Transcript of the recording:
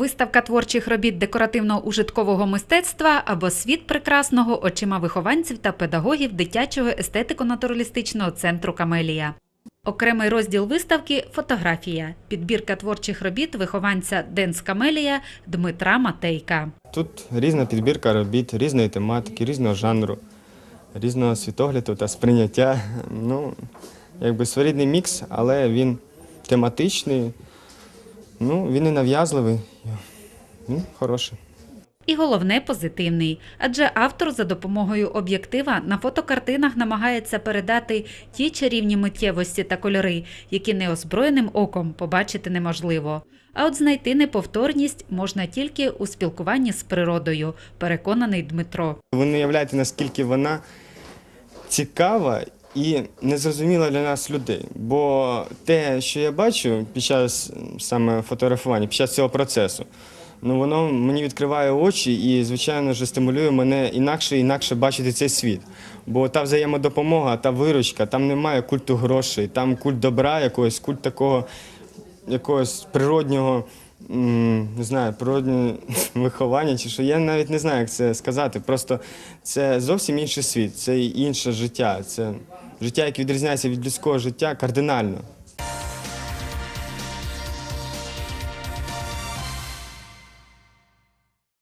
Виставка творчих робіт декоративно-ужиткового мистецтва або світ прекрасного очима вихованців та педагогів дитячого естетико-натуралістичного центру Камелія. Окремий розділ виставки фотографія. Підбірка творчих робіт вихованця Денс Камелія Дмитра Матейка. Тут різна підбірка робіт, різної тематики, різного жанру, різного світогляду та сприйняття. Ну, якби своєрідний мікс, але він тематичний, ну, він і нав'язливий, він хороший. І головне позитивний, адже автор за допомогою об'єктива на фотокартинах намагається передати ті чарівні миттєвості та кольори, які неозброєним оком побачити неможливо. А от знайти неповторність можна тільки у спілкуванні з природою, переконаний Дмитро. Ви не уявляєте, наскільки вона цікава і незрозуміла для нас людей. Бо те, що я бачу під час саме фотографування, під час цього процесу, ну воно мені відкриває очі і, звичайно ж, стимулює мене інакше і інакше бачити цей світ. Бо та взаємодопомога, та виручка, там немає культу грошей, там культ добра якогось, культ такого якогось природнього. Не знаю, природнього виховання чи що. Я навіть не знаю, як це сказати. Просто це зовсім інший світ, це інше життя. Це життя, яке відрізняється від людського життя кардинально.